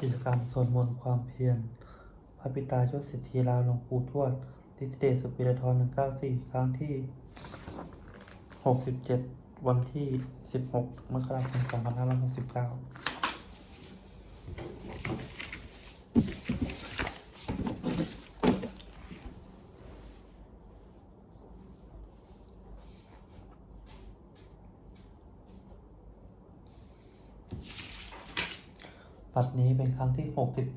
กิจกรรมสวดมนต์ความเพียรพระปิตายศสิทธิลาหลวงปู่ทวดดิสเดสุปิรทร194ครั้งที่67วันที่16มกราคม2569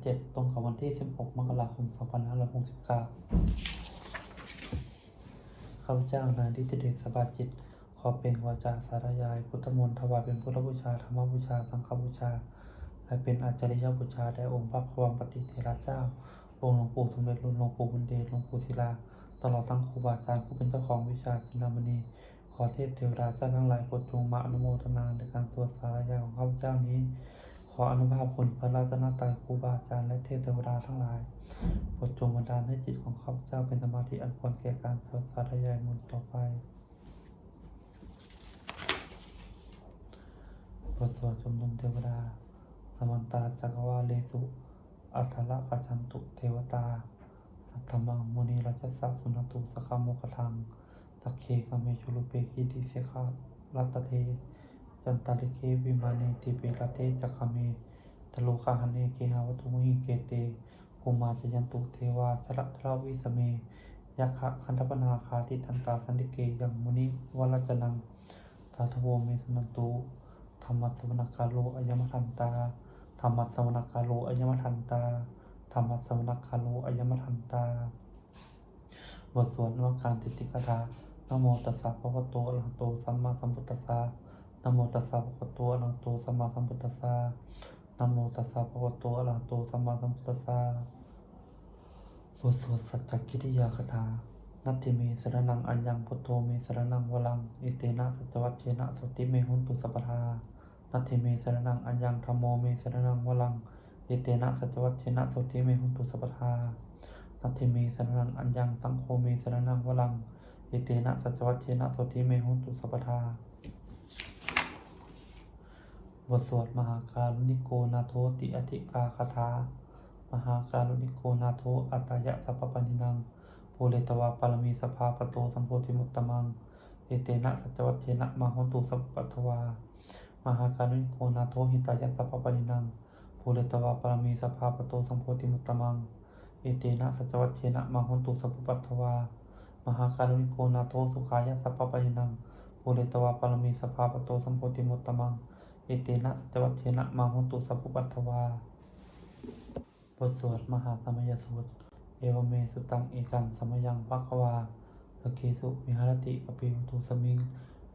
2017 ตรงกับวันที่ 16 มกราคม 2569 ข้าพเจ้านายดิจิเดชสบาจิต ขอเป็นวาจาสารยาย พุทธมนต์ถวายเป็นพุทธบูชา ธรรมบูชา สังฆบูชา และเป็นอาจาริยบูชาแด่องค์พระควงปฏิเทระเจ้า องค์หลวงปู่สมเด็จรุ่หลวงปู่บุญเดชหลวงปู่ศิลา ตลอดทั้งครูบาอาจารย์ผู้เป็นเจ้าของวิชาจินามณี ขอเทพเทวดาเจ้าทั้งหลายโปรดจงมาอนุโมทนาในการสวดสารยายของข้าพเจ้านี้ ขออนุภาพคุณพระรัตนตรัยครูบาอาจารย์และเทพเทวดาทั้งหลายโปรดจงบันดาลให้จิตของข้าพเจ้าเป็นสมาธิอันควรแก่การสวดสารยายมนต์ต่อไปบทสวดชมนุมเทวดา สมันตาจักรวาเลสุอัทธละกัจฉันตุเทวตา สัทธมังมุนีราชสัสสุนตุสกามโมคทัง ตักเคกเมชุลุเปกิติเสขารัตเท จันตาลิเควิมานีติเปรเตจักขเมตโลคาหเนเกหาวัตุมหิเกเตภูมาจยันตุเทวาชละทราวิสเมยักขะคันธปนาคาติทันตาสันติเกยังมุนิวรจนังตาทโวเมสนันตุธรรมัสวนคาโลอายมทันตาธรรมัสวนคาโลอายมทันตาธรรมัสวนคาโลอายมทันตาบทสวดนวการติติกถานโมตัสสะภะคะวะโตอะระหะโตสัมมาสัมพุทธัสสะ นโมตัสสะภะคะวะโตอะระหะโตสัมมาสัมพุทธัสสะนโมตัสสะภะคะวะโตอะระหะโตสัมมาสัมพุทธัสสะบทสวดสัจจกิริยาคาถานัตถิเมสรนังอัญญังพุทโธเมสรนังวลัง อิเตนะสัจวัตเชนะสติเมหุนตุสัพพทานัตถิเมสรนังอัญญังธรรมโมเมสรนังวลัง อิเตนะสัจวัตเชนะสติเมหุนตุสัพพทานัตถิเมสรนังอัญญังตังโคเมสรนังวลัง อิเตนะสัจวัตเชนะสติเมหุนตุสัพพทา บทสวดมหาการุณิโกนาโทติอธิกาคาถามหาการุณิโกนาโทอัตยะสัพพปนินังภูเรตวาปารมีสภาปโตสัมโพธิมุตตมังเอเตนะสัจวัตเชนะมาหุนตุสัพปัทวามหาการุณิโกนาโทหิตายะสัพพปนินังภูเรตวาปารมีสภาปโตสัมโพธิมุตตมังเอเตนะสัจวัตเชนะมาหุนตุสัพปัทวามหาการุณิโกนาโทสุขายะสัพพปะยินังภูเรตวาปรมีสภาปโตสัมโพธิมุตตมัง เอเตนะสัจวัตเทนะมาหุตุสัพพุปัตถวาบทสวดมหาสมัยสูตร เอวเมสุตังเอกังสมยังปัควาสกเคสุมิหรติกปิวตุสมิง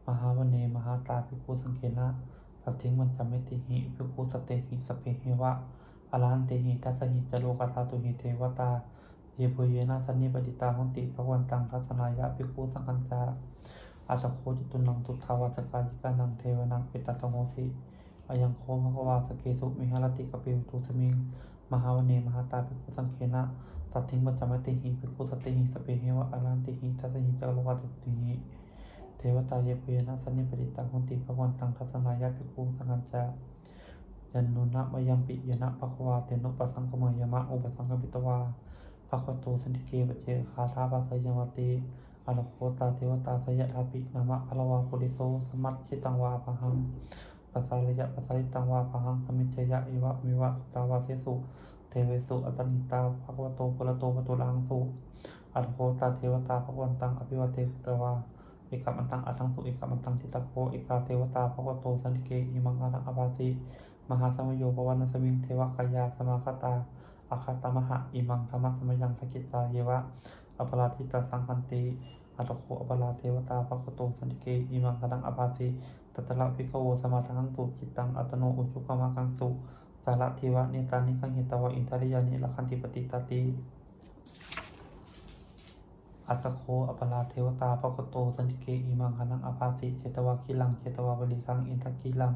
มหาวเนมหาตาภิกขุสังเกนะสัตถิงมันจเมติหิภิกขุสตเตหิสพเพหิวะอรหันเตหิทัสสหิจโลกธาตุหิเทวตาเยปุเยนะสันนิปติตาหุนติภควันตังทัศนายะภิกขุสังคัญจา อาสโคจิตุนังตุทาวาสกายิกานังเทวนังเปตตโมสิอายังโคภควาสเกสุมิหารติกปิวตุสมิงมหาวเนมหาตาภิกขุสังเคนะสัตถิงปัจจมติหิภิกขุสติหิสเปเหวะอรันติหิทัสสหิจโลกตุติหิเทวตาเยปุเยนะสันนิปติตาหุนติภควันตังทัศนายะภิกขุสังคัญจายันนุนะมยัมปิยนะภควาเตนุปสังกมยมะอุปสังกปิตวาภควโตสันติเกปเจคาถาปัสยามติ อรโคตาเทวตาสยทาปินามะพลวาปุริโสสมัตชิตังวาปะหังปัสสาริยะปัสสาริตังวาปะหังสมิจฉยะอิวะมิวะตาวาเสสุเทเวสุอสันนิตาภควโตปุระโตปตุลังสุอรโคตาเทวตาภควันตังอภิวเทตวาเอกัมันตังอัตังสุเอกัมันตังทิตะโคเอกาเทวตาภควโตสันติเกอิมังอารังอภาสิมหาสมโยปวันสมิงเทวคายาสมาคตาอาคาตมหะอิมังธรรมสมยังทกิตาเยวะ อปราทิตาสังคันติอัตโคอปราเทวตาภคโตสันติเกอิมังคดังอภาสิตัตละวิกโวสมาทังตุจิตตังอัตโนอุจุกามากังสุสาระทิวะเนตานิคังเหตวะอินทริยานิละคันติปติตาติอัตโคอปราเทวตาภคโตสันติเกอิมังคดังอภาสิเจตวะกิลังเจตวะวลิคังอินทกิลัง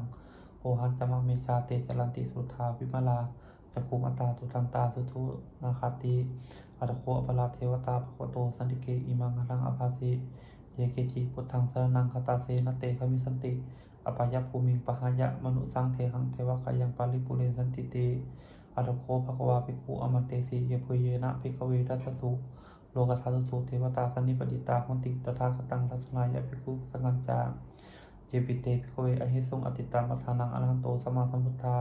โอหันจามะเมชาเตจรันติสุทาวิมาลาจักุมตตาตุทันตาสุทุนาคาติ อัตโคอปราเทวตาภควโตสันติเกอิมังหังอภาสิเยเกจิพุทธังสรนังคาตาเสนเตคมิสันติอปายภูมิงปหายะมนุสังเทหังเทวคายังปาลิปุเรนสันติเตอัตโคภควาภิกขุอมตเตสีเยปุเยนะภิกเวทัสสุโลกทัสสสุเทวตาสันนิปติตาหนติตถาคตังทัสนายะภิกขุสังกัญจาเยปิเตภิกเวอหิสุงอติตังอัฏฐานังอรหันโตสมาสัมพุทธา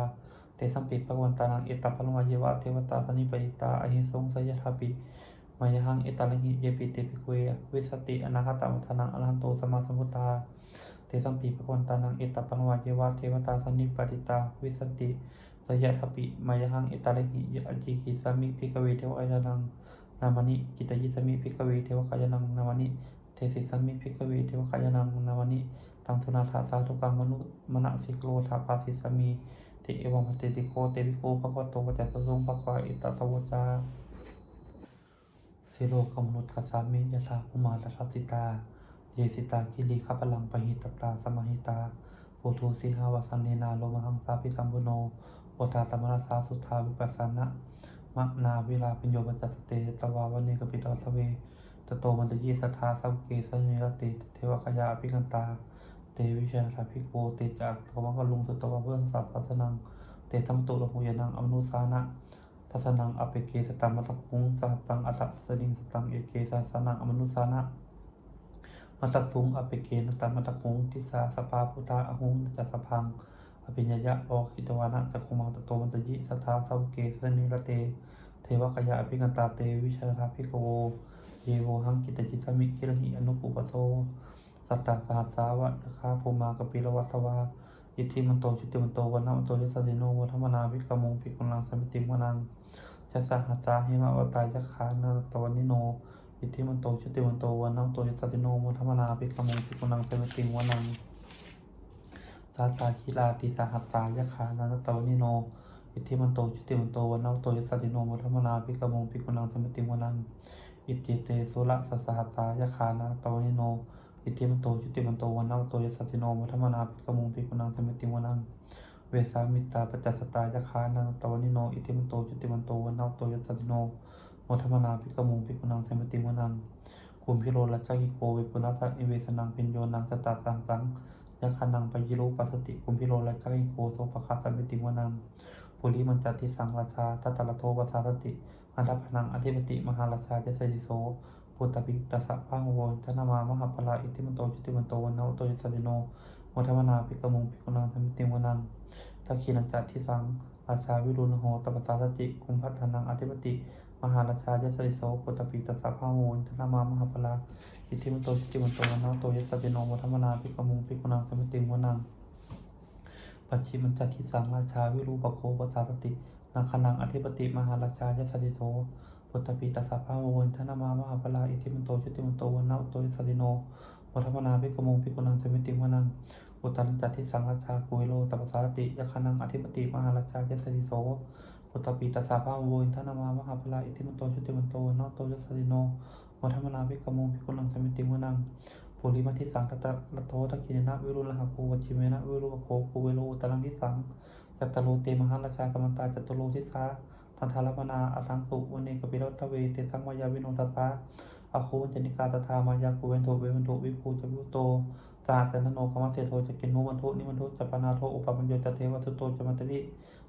เตสัมปิภวันตานังเอตัปลวะเยวะเทวตาสนิปติตาอหิสุงสยถาปิมายหังเอตัลหิเยปิเตภิกขเววิสติอนาคตังอัฏฐานังอรหันโตสมาสมุทาเตสัมปีภควันตานังเอตปันวาเยวะเทวตาสนิปติตาวิสติสยทัปปิมายหังเอตาลหิยจิกิสามิภิกเวเทวะยานังนามนิกิตยิสามิภิกเวเทวกายานังนามนิเทสิสามิภิกเวเทวกายานังนามนิตังทุนาถาสาธุกังมนุมณสิกโลธาปาสิสามี ตเอวังเตติโคเตวิโกภควโตปัจจสสุงภควาอิตตะวจาสิโลกมนุษย์กัสามิยะถาภูมาตทัสสิตา เยสิตาคิริขัพพลังปหิตตาสมาหิตาปุถุสิหาวสันเนนาโลมหังสาพิสัมพุโนโอทาสมรสาสุทธาวิปัสสนะมะนาวิลาปิญโยปัจจตเตตวาวันเนกปิตาสเวตโตมันตยีสัทธาสัพเกสเนรติเทวคยาอภิกันตา เตวิชาทาภิโกเตจากสวังกลุงสุตตวะเพื่อนสัสสนัง เตสัมตุลหุยนังอมนุสานะทัสนังอเปเกสตังมัตตคุงสัตตังอัสสสดิงสตังเอเกสาสนังอมนุสานะมัตสุงอเปเกนตังมัตตคุงทิสาสปาพุทธาอหุงจัสสพังอภิญญะโอคิตวานะจักขุมังตโตมันตยิสทาสาวเกสนิรเต เทวคยาอภิกันตาเตวิชาทาภิโวเยโวหังกิตจิตสมิกิรหิอนุปุปโส สัตตาสหัสสาวะยะคาภูมากปิลวัตวาอิทธิมันโตชุติมันโตวันนะมันโตยสสสิโนวัฒมนาวิกมงภิกุลังสมิติมนังจะสหัสสาหิมะวตายคานาตวันนิโนอิทธิมันโตชุติมันโตวันนะมันโตยสสสิโนวัฒมนาภิกมงภิกุลังสมิติมนังตาตาคิลาติสหัสตายคานาตวันนิโนอิทธิมันโตชุติมันโตวันนะมันโตยสสสิโนวัฒมนาภิกมงภิกุลังสมิติมนังอิติเตสุระสัสหัสสายคานาตวันนิโน อิทธิมันโตชุติมันโตวันนะมันโตยสสสิโนวัฒมนาภิกมงภิกุลังสมิติมวนังเวสามิตาปัจจสตายคานันตวนิโนอิติมันโตจุติมันโตวันนาโตยัสสติโนโมทมนาภิกมุงภิกุนังเสมิติวนังคุมพิโรลัจจกิโกวิปุณัสสะนิเวสนังพิญโยนังสตตาสังสังยะคานังปยิโรปัสสติคุมพิโรลัจจกิโกโสปะคาสมิติวนังปุริมันจติสังราชาทัตตะละโทปัสสาสติอันดัพนังอธิปติมหาราชาเจสสิโส ปุตตปิตัสสะพังโวนธนามามหาปลาอิติมโตจุติมโตวันาโตยัสสติโนโมทมนาภิกมุงภิกุนังเสมติวนังทักขีนันจัทิสังราชาวิรุณโหตปสสาสจิกุมพัฒนังอธิปติ มหาราชายสริโสปุตตปิตัสสะพาโมนธนามามหาพลาอิทธิมโตชิจิมโตวันาโตยสสติโนวัฒมนาภิกขมุงภิกขุนังสมิติงวนังปัจฉิมันจัทิสังราชาวิรูปโคปัสสาสตินาคนังอธิปติ มหาราชายสริโส ปุตตปิตัสสะพาโมนธนามามหาพลาอิทธิมโตชิจิมันโตวันนาโตยสสติโนวัฒมนาภิกขมุงภิกขุนังสมิติงวนังอุตตันจัตทิสังราชากุวิโลตัปสารติยคานังอธิปติมหาราชายสสิโสปุตตปีตัสสาภาโวนทนามามหาพลาอิทิมันโตชุติมันโตนอโตยสสิโนวัฒมนาวิกมงพิกุลังสมิติมุนังปุริมัทิสังตตะละโทตะกินนะวิรุลหะภูวชิเมนะวิรุปโคภูเวโลตลังทิสังจัตตโลเตมหาราชากรรมตาจัตตโลทิสา ทันทารมนาอสังสุวันเนกปิโรตเวเตสังมายาวิโนตัสสาอคูจนิกาตถามายาคุเวนโทเววันโทวิภูจวิโตตาจันโนคมัสเสโทจะกินโนวันทุนิมันทุจะปนาโทอุปปัญโยจะเทวสุโตจะมันตริ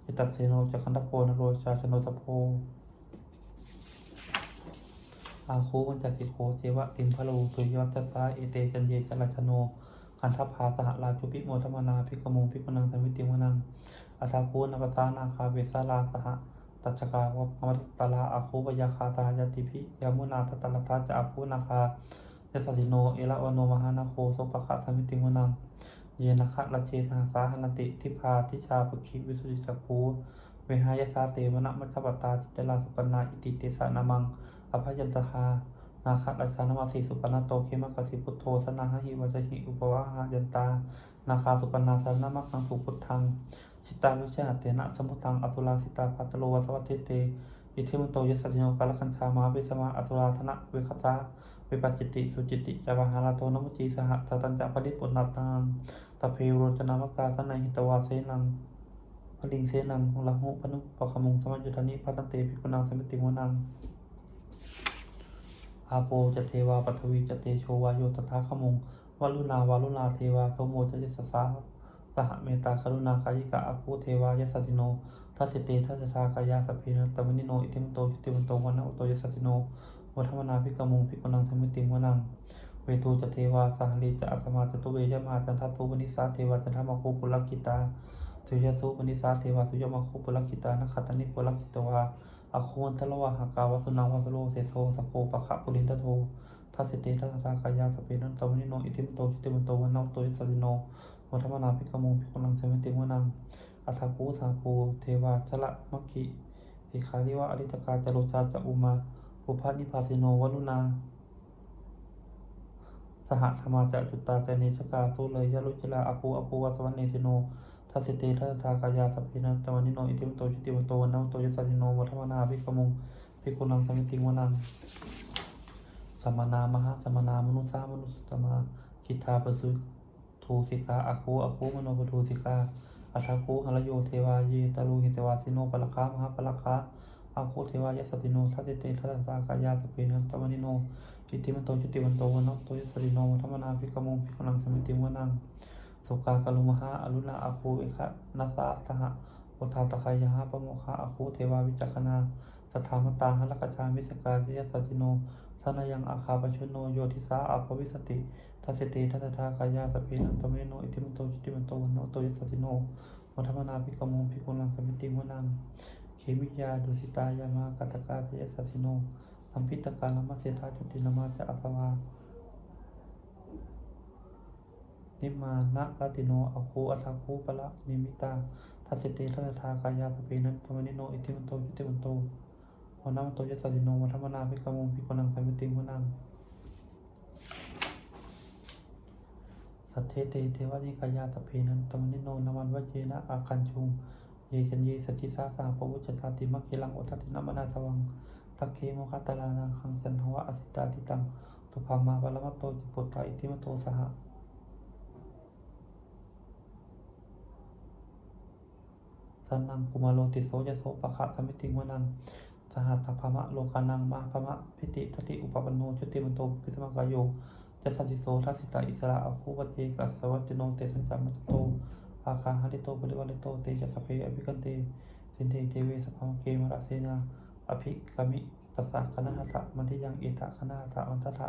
จิตัสเสโนจะคันตโพนโรชาชโนตโพอาคูวันจัสิโคเจวะติมพะโลตุยวัจสาเอเตจันเยจรัชโนคันทัพพาสหราชุปิโมธมนาพิกมงพิกนังสมิติวนังอัตาคูนปัสสานาคาเวสาลาสห ตัจกาวกมัตตลาอาคูวยาคาตายติพิยามุนาตตลทัจจะอาคูนาคายสสสิโน เอละวโนมหานาโคสปะคะสมิติวนังเยนะคะราเชสหสาหนติทิพาทิชาปคิวิสุทธิจักคูเวหายสาเตมนะมัชฌปตาจิตลาสุปนาอิติเตสานามังอภยันตคานาคราชานามาสีสุปนาโตเคมกสิพุทโธสนาหิวัจหิอุปวะหายันตา นาคาสุปนาสานามัคังสุพุทธัง ชิตาวิชาเตนะสมุทังอตุลาสิตาปัตตโลวัสวัตเทเตอิทธิมุตโตยสัสสิโนกาลคัญชามาเวสมาอตุลาธนะเวคตาวิปัจจิติ สุจิติจาวหาราโตนมุจีสหสตัญจะปริปุณณตังตะเพโรจนามกาสนัยหิตวาเสนังพลิงเสนังละหุปนุปะขมุงสมัจยุทธานิพัตันเตภิกุนังสมิติวนังอาโปจะเทวาปัทวีจะเตโชวาโยตถาขมุงวารุณาวารุณาเทวาโสโมจะยิสสา สหเมตตาครุณากายิกะอาคูเทวายสสสิโนทัสสิเตทัสสากายาสพเพนตมนิโนอิทิมโตชุติมันโตวันนอุโตยัสสติโนวัฒมนาภิกขมุงภิกขุนังสมิติงวนังเวทูจเทวาสหลีจะอัสมาจตุเวยมาจันทัตุวนิสาเทวาจันทมาคูปุลกิตาสุยสุวนิสาเทวาสุยมาคูปุลกิตานัคตานิปุลกิตวาอโคนทะลวะหากาวสุนังวสโลเสโสสโกปะขะปุรินทโททัสสิเตทัสสากายาสเพนันตมนิโนอิทิมโตชุติมันโตวันนอุโตยัสสติโน วัฒมนาภิกมงภิกขุนังสมิติวนังอัฏฐคูสาปูเทวาชละมัคคิสิขาริวะอริตกาจโรชาจะอุมาอุปานิพาสิโนวลุนาสหธรรมาจะจุตตาเจเนชกาสุเลยยะลุจิลาอาคูอาคูวัสวันเนสิโนทัสิเตทัสทากายาสัพเพนะตวันิโนอิติมโตชิติมโตวันนโตยัสสะสิโนวัฒมนาภิกมงภิกขุนังสมิติวนังสัมมนามหาสัมมนามนุสามนุสตมาคิทาปสุ ทูสิกาอาคูอาคูมโนปทูสิกาอัฏฐคูหรโยเทวาเยตาลูหิตวาสิโนปะละคามหาปะละคาอาคูเทวายสติโนทัตติเตทัตตากายาสเปนันตมนิโนอิติมันโตจุติวันโตวันโนโตยสสติโนธรรมนาภิกขมุงภิกขุนังสมิติวนังสุกากลุมหาอรุณาอาคูเอคะนัสสะสหโอทาสกายะหาปะโมคาอาคูเทวาวิจักขณาสถามตาหลักจามิสกาเยสติโนทนายังอาคาปชโนโยทิสาอาภวิสติ ทัสสิเตทัตตากายาสเปนันตมิโนอิติมันโตจุติวันโตวันโนโตยสสติโนวัฒมนาภิกขโมภิกขุนังสมิติวนังเขมิยาดุสิตายามากัตตกาเทสสิโนสัมพิตกาลมัสเสธาจุตินามาจะอัสวานิมานะลาติโนอคูอัทาคูปะละนิมิตาทัสสิเตทัสสะทากายาสเปนันธรรมนิโนอิติมันโตยุติมันโตวันนัมโตยัสสิโนวัฒมนาภิกขโมภิกขุนังสมิติวนัง สัทเทเตเทวนิกายาตเพนันตมนิโนนามันวเจนะอาคันชุง เยชันเยสจิสาสาปวุจตาติมัคคิลังโอทัตินามนาสวังตักเคโมคัตตาลานาคังจันทวะอสิตาติตังตุภามาบาลมัตโตจิปุตตาอิติมโตสหะสันนังกุมาโลติโสยโสปะขะสมิติงวนังสหัสตถพามะโลกานังมาพมะพิติทติอุปปันโนชุติมันโตพิสมกายโย จะสัจจิโสทัสสิตาอิสระอาคูวัจเจกัสวัจจโนเตสัญจามัจโตอาคาหาริโตปริวัลิโตเตชะสพเพอภิกันเตสินเทเทเวสภามเกมระเสนาอภิกามิปัสสะคณะหัสสะมันทิยังเอตะคณะหัสสะมันททะ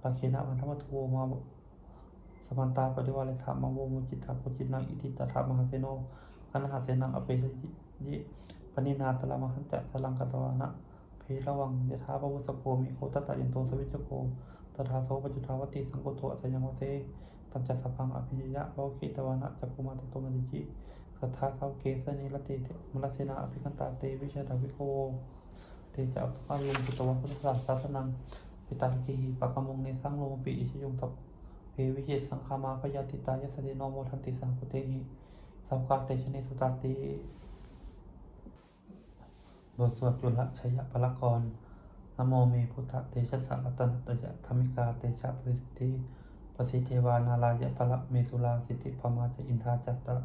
ปะเคนะมันธรรมทุโวมาสมันตาปริวัลิธามังโวมุจิตาโคจินังอิติตถามหาเสโนคณะหัสเสนังอเปชยิปณินาตละมหันจะสลังกัตวานะเพระวังยถาปวุสโกมิโคตตะยันโตสวิจโก ตถาโสปจจุทาวติสังโกโตอัสยังวเตตัญจสัพพังอภิยยะโลกิตวานะจักุมาตโตมนิจิสัทธาสาวเกสนิรติมลเสนาอภิกันตาเตวิชาดาวิโกเตจะอัปปาลุงปุตตวะพุทธศาสนังปิตาลิกิปะกมงเนสังโลมปิอิชยุงตับเพวิเชสังคามาพยาติตายสเดโนโมทันติสังคุเตหิสัมกาเตชเนสุตาติบทสวดจุลชัยพละกร นโมเมพุทธเตชะสะรันตยะธรรมิกาเตชะปริสติปสิเทวานารายะพละเมสุลาสิทธิพมาจะอินทาจัตตะ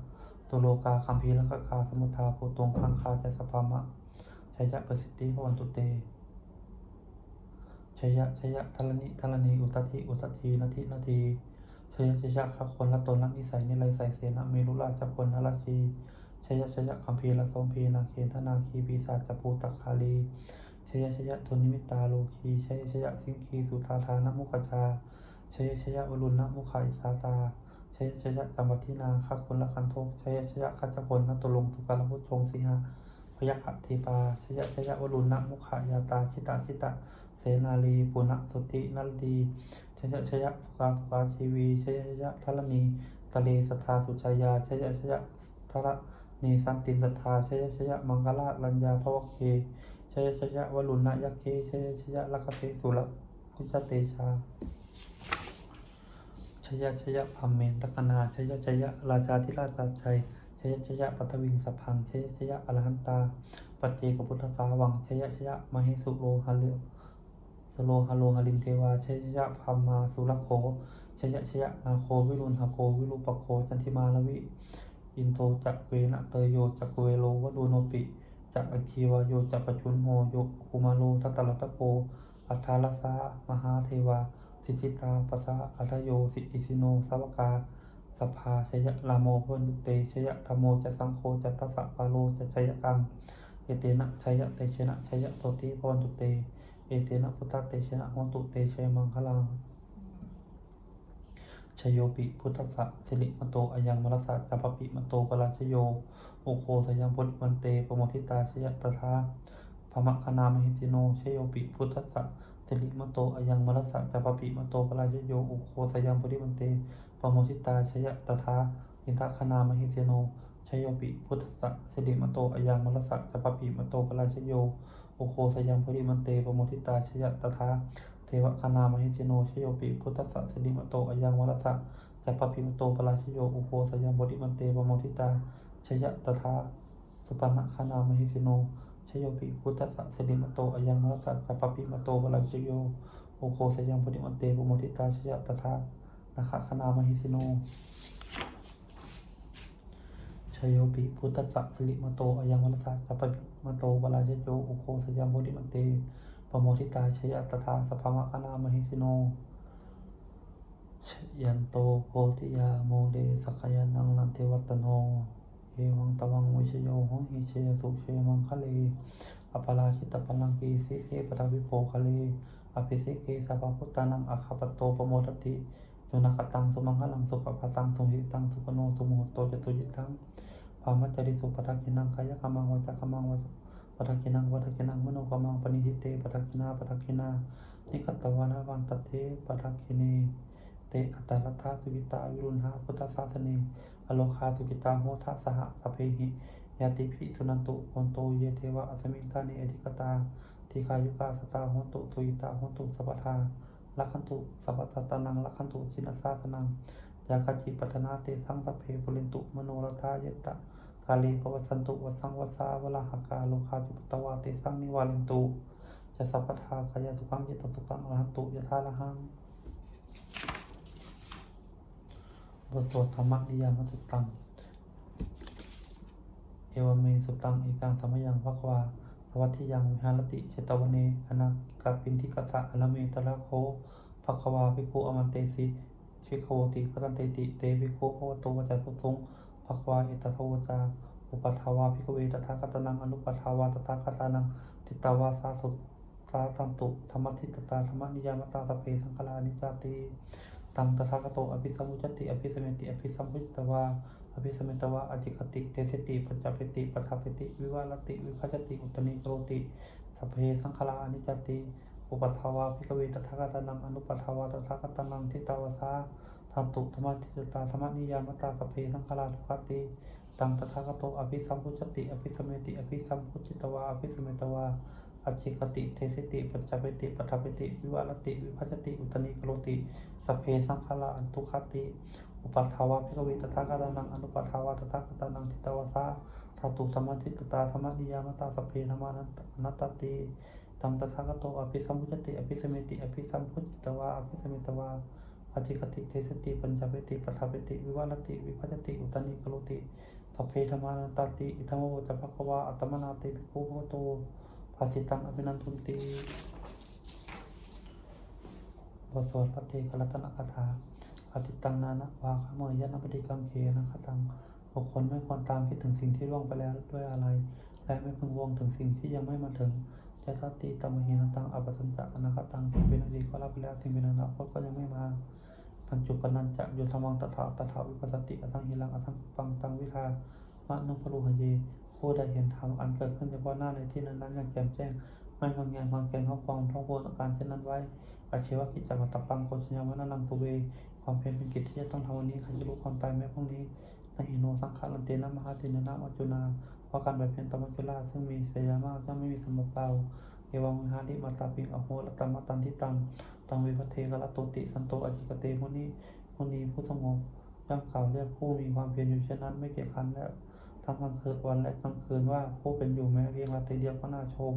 ตุโลกาคัมภีรคคาสมุทาภูตงคังคาจะสภามะชัยะประสิทธิพวันตุเตชัยะชัยะทลนิทลนีอุตติอุตตินาทินาทีชัยะชัยะขคนละตนละนิสัยนิไรใสเสนาเมรุราชพลนราชีชัยะชัยะคัมภีรสมภีนาเคนธนาคีปีศาจภูตักคาลี ชยชยะทนิมิตาโลคีชยชยะสิงคีสุธาธานมุขชาชยชยะวรุณนมุขาอิสาตาชยชยะจัมปทินาคักคุลคันโทชยชยะคัจจพลนตุลงตุกาลพุชงสีหาพยัคฆทีปาชยชยะวรุณนมุขายาตาชิตาชิตะเสนาลีปุณสุตินัลดีชยชยะสุกาสุกาชีวีชยชยะทลนีตะเลสทาสุชายาชยชยะทระนีสันตินสทาชยชยะมังกลาลัญญาภวเค ชยชยะวรุณยักเกชยชยะลักขเตสุรพุชเตชา ชยชยะพัมเมตกนา ชยชยะราชาธิราชาชัย ชยชยะปัทวิงสพัง ชยชยะอรหันตาปัจเจกพุทธสาวัง ชยชยะมหิสุโลหะเลสโลหะโลหะลินเทวา ชยชยะพัมมาสุรโค ชยชยะนาโควิรุณหโกวิรูปโค จันทิมาลวิ อินโทจักเวนะเตยโยจักเวโลวดูโนปิ จักอคีวาโยจักปจุนโหโยกุมาโลทัตตลัตโปอัฏฐาลสามหาเทวา สิจิตาปสาอัทโยสิอิสิโนสาวกาสภาชยะลาโมพนุเตชยะธรรมโมจะสังโฆจะทัสสะปาโลจะชยกังเอเตนะชยะเตชนะชยะโตติพวันตุเต เอเตนะพุทธเตชนะโหตุเตชยมังคลังชโยปิพุทธะสิริมโตอายังมรสะจัปปิมโตปราชโย โอโคสยังพุทธิมันเตปโมทิตาชยตถาภมะคณามหิติโนชโยปิพุทธะสิริมโตอายังมรสะจัปปิมโตปราชโยโอโคสยังพุทธิมันเตปโมทิตาชยตถาอินทคณามหิติโนชโยปิพุทธะสิริมโตอายังมรสะจัปปิมโตปราชโยโอโคสยังพุทธิมันเตปโมทิตาชยตถาเทวคณามหิจิโนชโยปิพุทธสสสิมโตอยังวรสะจัปปปิมโตปราชโยอุโคสยังบดิมันเตปโมทิตา ชยตถาสุปันนคณามหิจิโนชโยปิพุทธสสสิมโตอยังวรสะจัปปปิมโตปราชโยโอโคสยังบดิมันเตปโมทิตาชยตถานาคคณามหิจิโนชโยปิพุทธสัสิริมโตอายังวรสะจัปปปิมโตบาลาชโยโอโคสยามโพธิมันเตปโมทิตาชยตถาสภามคณามหิสิโนยันโตโพธิยาโมเดสกยานังลันเทวัตโน เอวังตะวังวิชโยโหหิเชยสุเชยมังคะเลอปราชิตปนังกีสิเสปทวิโภคะเลอภิเสเกสัพพุตานังอัคคปโตปโมทติสุนัขตังสุมังคลังสุปปะตังสุหิตังสุปโนสุโมโตจตุยิตังภามัจจริสุปทักขินังกายกรรมังวจักขมังวปทักขินังวัฏขินังมโนกรรมังปณิทิเตปทักขินาปทักขินานิคัตตวานาวันตเตปทักขิเนเตอัตตลัทธาสุกิตาวิรุณหาพุทธศาสนอ โลคาสุกิตาโหทัสหะสเพหิยาติภิสุนันตุโหนโตเยเทวะอสมิงตาเอธิกตาทิคายุกาสตาโหตุตุยตาโหตุสัพทาลักขันตุสัพพตตานังลักขันตุจินัสาสนังยากจิปัฒนาเตสังสเพปุเรนตุมโนรธายตะกาลีปวัสสันตุวัสังวสาวลาหกาโลคาจุปตวาเตสังนิวาลินตุจะสัพพทากายตุกังยตตุกังอรหันตุยะธาละหัง บทสวดธรรมนิยามสุตตัง เอวเมสุตังเอกังสมยังภควา สวัสทิยังวิหารติเชตวเนอนาคปินทิกัสสะอลเมตระโคภควาภิกขุอมันเตสิภิกขโวติปตันเตติ เตภิกขุภวโตวจัสสุงภควาเอตทวจาอุปัฏฐาวาภิกขเวตถาคตนังอนุปัฏฐาวาตถาคตานังติตาวาสาสุสาสันตุธรรมทิตตาธรรมนิยามตาสเพสังฆลานิจจติ ตังตถาคโตอภิสัมมุจติอภิสเมติอภิสัมพุตตวาอภิสเมตวาอจิกติเตสติปัจจปติปัฏฐปติ วิวาลติวิภัจติอุตนิโรติสัพเพสังฆลานิจจติ อุปัฏฐาวาภิกเวตถาคตนังอนุปัฏฐาวาตถาคตนังทิตาวสาทัตุธรรมทิตตาธรรมนิยามตาสัพเพสังฆาทุกขติตังตถาคโตอภิสัมพุจติอภิสเมติอภิสัมพุจตวาอภิสเมตวา อจิกติ เทสติ ปัญจจปติ ปัฏฐปติ วิวาลติ วิภัจติ อุตนิโรติ สัพเพสังฆาอันตุคติ อุปัฏฐาวาภิกขเวตถาคตานัง อนุปัฏฐาวาตถาคตานังทิตวสาธาตุสมทิตตาธรรมนิยามตาสัพเพธรรมานันตตตติตังตถาคโตอภิสัมพุจติ อภิสเมติ อภิสัมพุจตวาอภิสเมตวาอธิกติเทสติ ปัญจเวติ ปัฏฐเวติ วิวาลติ วิภัจติ อุตนิกโลติ สัพเพธรรมานันตติ อิทัมโวจะภควาอัตมนาติภิกขุโต ภาสิตังอภินันทุนติบทสวดพระเทกรัตนคาถาอติตังนานะวาขโมยยะนปฏิกังเคนะคตังบุคคลไม่ควรตามคิดถึงสิ่งที่ล่วงไปแล้วด้วยอะไร และไม่พึงวงถึงสิ่งที่ยังไม่มาถึงจะทัตติตมหินตังอปสัญจะอนาคตังสิ่งเป็นอดีตก็รับไปแล้วสิ่งเป็นอนาคตก็ยังไม่มาปัญจุปนันจะยุทธมังตถาตถาวิปัสสติอทังหิลังอทังปังตังวิทามะนุพลุหเย ผู้ใดเห็นธรรมอันเกิดขึ้นเฉพาะหน้าในที่นั้นๆอย่างแจ่มแจ้ง ไม่งอนแงนงอนแกนเขาความท้องโพนอาการเช่นนั้นไว้อาชีวกิจจมัตตปังโกชญามนังตุเว ความเพียรเป็นกิจที่จะต้องทำวันนี้ใครจะรู้ความตายแม้พรุ่งนี้นหิโนสังขารันเตนะมหาเตนะนะมัจจุนาเพราะการแบบเพียรตมัจจุราซึ่งมีเสียมากย่อมไม่มีสมบัติเปล่าเอวังวิหาริมาตาปิงอโหรตัมตันทิตังตังวิพเทกละโตติสันโตอจิกเตมุนีมุนีผู้สงบย่อมกล่าวเรียกผู้มีความเพียรอยู่เช่นนั้นไม่เกียจคร้นและ ทั้งกลางคืนวันและกลางคืนว่าผู้เป็นอยู่แม้เพียงราตรีเดียวก็น่าชม